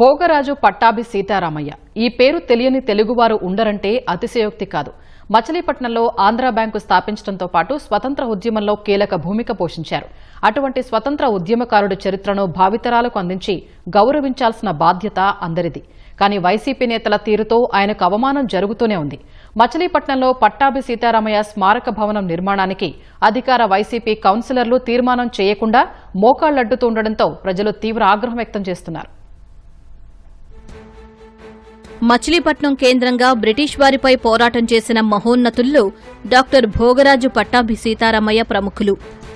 భోగరాజు పట్టాభి సీతారామయ్య. ఈ పేరు తెలియని తెలుగువారు ఉండరంటే అతిశయోక్తి కాదు. మచిలీపట్నంలో ఆంధ్రా బ్యాంకు స్థాపించడంతో పాటు స్వతంత్ర ఉద్యమంలో కీలక భూమిక పోషించారు. అటువంటి స్వతంత్ర ఉద్యమకారుడి చరిత్రను భావితరాలకు అందించి గౌరవించాల్సిన బాధ్యత అందరిది. కానీ వైసీపీ నేతల తీరుతో ఆయనకు అవమానం జరుగుతూనే ఉంది. మచిలీపట్నంలో పట్టాభి సీతారామయ్య స్మారక భవనం నిర్మాణానికి అధికార వైసీపీ కౌన్సిలర్లు తీర్మానం చేయకుండా మోకాళ్ళడ్డుతూ ఉండడంతో ప్రజలు తీవ్ర ఆగ్రహం వ్యక్తం చేస్తున్నారు. మచిలీపట్నం కేంద్రంగా బ్రిటిష్ వారిపై పోరాటం చేసిన మహోన్నతుల్లో డాక్టర్ భోగరాజు పట్టాభి సీతారామయ్య ప్రముఖులు.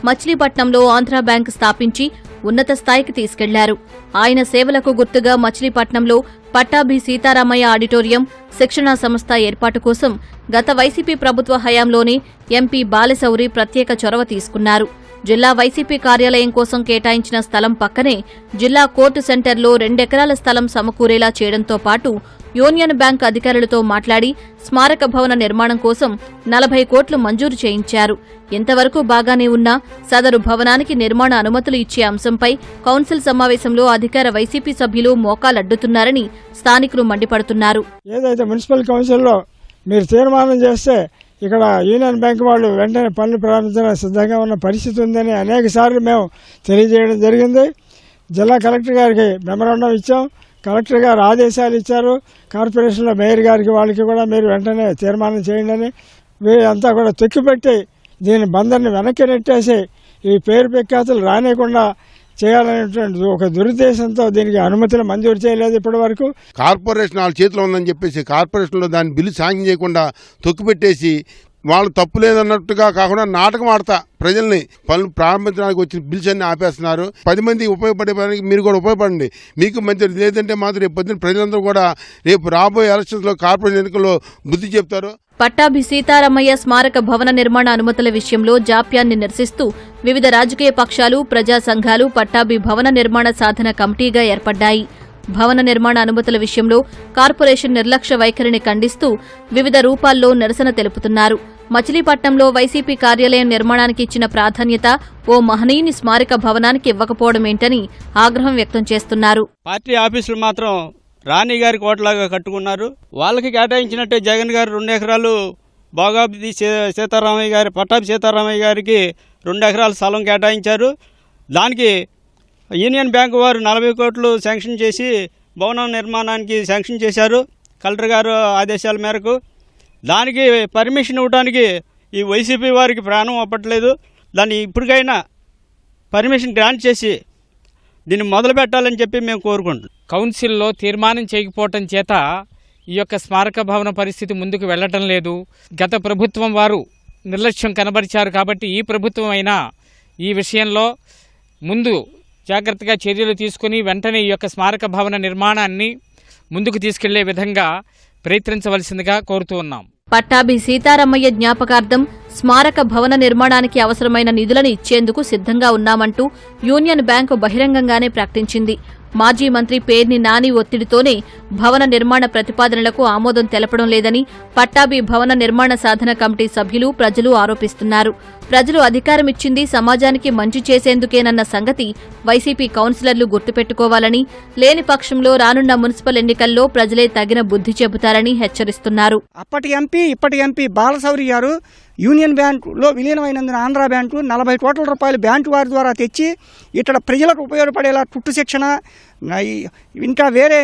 మచిలీపట్నంలో ఆంధ్రా బ్యాంక్ స్థాపించి ఉన్నత స్థాయికి తీసుకెళ్ళారు. ఆయన సేవలకు గుర్తుగా మచిలీపట్నంలో పట్టాభి సీతారామయ్య ఆడిటోరియం శిక్షణా సంస్థ ఏర్పాటు కోసం గత వైసీపీ ప్రభుత్వ హయాంలోనే ఎంపీ బాలశౌరి ప్రత్యేక చొరవ తీసుకున్నారు. జిల్లా వైసీపీ కార్యాలయం కోసం కేటాయించిన స్థలం పక్కనే జిల్లా కోర్టు సెంటర్లో రెండెకరాల స్థలం సమకూరేలా చేయడంతో పాటు యూనియన్ బ్యాంక్ అధికారులతో మాట్లాడి స్మారక భవన నిర్మాణం కోసం నలభై కోట్లు మంజూరు చేయించారు. ఇంతవరకు బాగానే ఉన్నా సదరు భవనానికి నిర్మాణ అనుమతులు ఇచ్చే అంశంపై కౌన్సిల్ సమావేశంలో అధికార వైసీపీ సభ్యులు మోకాలడ్డుతున్నారని స్థానికులు మండిపడుతున్నారు. ఏదైతే మున్సిపల్ కౌన్సిల్లో మీరు తీర్మానం చేస్తే ఇక్కడ యూనియన్ బ్యాంక్ వాళ్ళు వెంటనే పనులు ప్రారంభించడానికి సిద్ధంగా ఉన్న పరిస్థితి ఉందని అనేక సార్లు మేము తెలియజేయడం జరిగింది. జిల్లా కలెక్టర్ గారికి మెమరాండం ఇచ్చాం. కలెక్టర్ గారు ఆదేశాలు ఇచ్చారు. కార్పొరేషన్లో మేయర్ గారికి వాళ్ళకి కూడా మీరు వెంటనే తీర్మానం చేయండి అని వీరంతా కూడా తొక్కిపెట్టి దీని బందర్ని వెనక్కి నెట్టేసి ఈ పేరు ప్రఖ్యాతులు రానియకుండా చేయాలనేటువంటి ఒక దురుద్దేశంతో దీనికి అనుమతులు మంజూరు చేయలేదు ఇప్పటి వరకు కార్పొరేషన్ వాళ్ళ చేతిలో ఉందని చెప్పేసి కార్పొరేషన్లో దాన్ని బిల్లు సాంక్షన్ చేయకుండా తొక్కిపెట్టేసి వాళ్ళు తప్పు లేదన్నట్టుగా కాకుండా నాటకం ఆడతా ప్రజల్ని. పనులు ప్రారంభించడానికి వచ్చిన బిల్స్ అన్ని ఆపేస్తున్నారు. పది మంది ఉపయోగపడే పనికి మీరు కూడా ఉపయోగపడండి. మీకు మంచి లేదంటే మాత్రం రేపు పొద్దున్న ప్రజలందరూ కూడా రేపు రాబోయే ఎలక్షన్స్లో కార్పొరేషన్ ఎన్నికల్లో బుద్ధి చెప్తారు. పట్టాభి సీతారామయ్య స్మారక భవన నిర్మాణ అనుమతుల విషయంలో జాప్యాన్ని నిరసిస్తూ వివిధ రాజకీయ పక్షాలు ప్రజా సంఘాలు పట్టాభి భవన నిర్మాణ సాధన కమిటీగా ఏర్పడ్డాయి. భవన నిర్మాణ అనుమతుల విషయంలో కార్పొరేషన్ నిర్లక్ష్య వైఖరిని ఖండిస్తూ వివిధ రూపాల్లో నిరసన తెలుపుతున్నారు. మచిలీపట్నంలో వైసీపీ కార్యాలయం నిర్మాణానికి ఇచ్చిన ప్రాధాన్యత ఓ మహనీయుని స్మారక భవనానికి ఇవ్వకపోవడమేంటని ఆగ్రహం వ్యక్తం చేస్తున్నారు. పార్టీ ఆఫీసులు మాత్రం రాణి గారి కోటలాగా కట్టుకున్నారు. వాళ్ళకి కేటాయించినట్టే జగన్ గారు రెండు ఎకరాలు భోగాబ్ది సీ- సీతారామయ్య గారి పట్టాభి సీతారామయ్య గారికి రెండు ఎకరాల స్థలం కేటాయించారు. దానికి యూనియన్ బ్యాంక్ వారు నలభై కోట్లు శాంక్షన్ చేసి భవనం నిర్మాణానికి శాంక్షన్ చేశారు. కలెక్టర్ గారు ఆదేశాల మేరకు దానికి పర్మిషన్ ఇవ్వడానికి ఈ వైసీపీ వారికి ప్రాణం అప్పట్లేదు. దాన్ని ఇప్పటికైనా పర్మిషన్ గ్రాంట్ చేసి దీన్ని మొదలు పెట్టాలని చెప్పి మేము కోరుకుంటున్నాం. కౌన్సిల్లో తీర్మానం చేయకపోవటం చేత ఈ యొక్క స్మారక భవన పరిస్థితి ముందుకు వెళ్ళటం లేదు. గత ప్రభుత్వం వారు నిర్లక్ష్యం కనబరిచారు కాబట్టి ఈ ప్రభుత్వం అయినా ఈ విషయంలో ముందు జాగ్రత్తగా చర్యలు తీసుకుని వెంటనే ఈ యొక్క స్మారక భవన నిర్మాణాన్ని ముందుకు తీసుకెళ్ళే విధంగా ప్రయత్నించవలసిందిగా కోరుతూ ఉన్నాం. పట్టాభి సీతారామయ్య జ్ఞాపకార్థం స్మారక భవన నిర్మాణానికి అవసరమైన నిధులను ఇచ్చేందుకు సిద్ధంగా ఉన్నామంటూ యూనియన్ బ్యాంకు బహిరంగంగానే ప్రకటించింది. మాజీ మంత్రి పేర్ని నాని ఒత్తిడితోనే భవన నిర్మాణ ప్రతిపాదనలకు ఆమోదం తెలపడం లేదని పట్టాభి భవన నిర్మాణ సాధన కమిటీ సభ్యులు ప్రజలు ఆరోపిస్తున్నారు. ప్రజలు అధికారమిచ్చింది సమాజానికి మంచి చేసేందుకేనన్న సంగతి వైసీపీ కౌన్సిలర్లు గుర్తుపెట్టుకోవాలని లేని పక్షంలో రానున్న మున్సిపల్ ఎన్నికల్లో ప్రజలే తగిన బుద్ధి చెబుతారని హెచ్చరిస్తున్నారు. అప్పటి ఎంపీ ఇప్పటి ఎంపీ బాలశౌరి గారు యూనియన్ బ్యాంకులో విలీనమైనందున ఆంధ్రా బ్యాంకు నలభై కోట్ల రూపాయలు బ్యాంకు వారి ద్వారా తెచ్చి ఇక్కడ ప్రజలకు ఉపయోగపడేలా చుట్టు శిక్షణ ఇంకా వేరే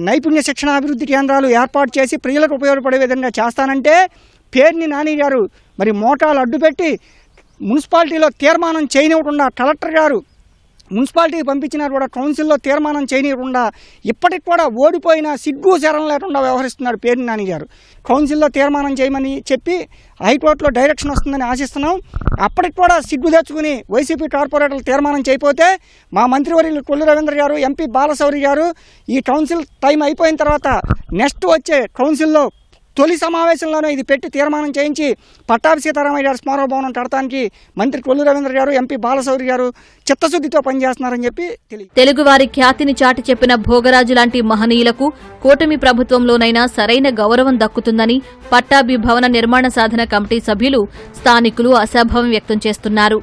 నైపుణ్య శిక్షణ అభివృద్ధి కేంద్రాలు ఏర్పాటు చేసి ప్రజలకు ఉపయోగపడే విధంగా చేస్తానంటే పేర్ని నాని గారు మరి మోటార్లు అడ్డుపెట్టి మున్సిపాలిటీలో తీర్మానం చేయనివ్వకుండా కలెక్టర్ గారు మున్సిపాలిటీకి పంపించినారు కూడా కౌన్సిల్లో తీర్మానం చేయనివ్వకుండా ఇప్పటికి కూడా ఓడిపోయిన సిగ్గు శరం లేకుండా వ్యవహరిస్తున్నాడు పేరు నాని గారు. కౌన్సిల్లో తీర్మానం చేయమని చెప్పి హైకోర్టులో డైరెక్షన్ వస్తుందని ఆశిస్తున్నాం. అప్పటికి కూడా సిగ్గు తెచ్చుకుని వైసీపీ కార్పొరేటర్లు తీర్మానం చేయకపోతే మా మంత్రివర్యులు కొల్లు రవీంద్ర గారు ఎంపీ బాలశౌరి గారు ఈ కౌన్సిల్ టైం అయిపోయిన తర్వాత నెక్స్ట్ వచ్చే కౌన్సిల్లో తొలి సమావేశంలోనే ఇది పెట్టి తీర్మానం చేయించి పట్టాభి సీతారామయ్య స్మారక భవనం కడతానికి మంత్రి కొల్లు రవీంద్ర గారు ఎంపీ బాలశౌరి గారు చిత్తశుద్ధితో పనిచేస్తున్నారని చెప్పి తెలుగువారి ఖ్యాతిని చాటి చెప్పిన భోగరాజు లాంటి మహనీయులకు కూటమి ప్రభుత్వంలోనైనా సరైన గౌరవం దక్కుతుందని పట్టాభి భవన నిర్మాణ సాధన కమిటీ సభ్యులు స్థానికులు అసభావం వ్యక్తం చేస్తున్నారు.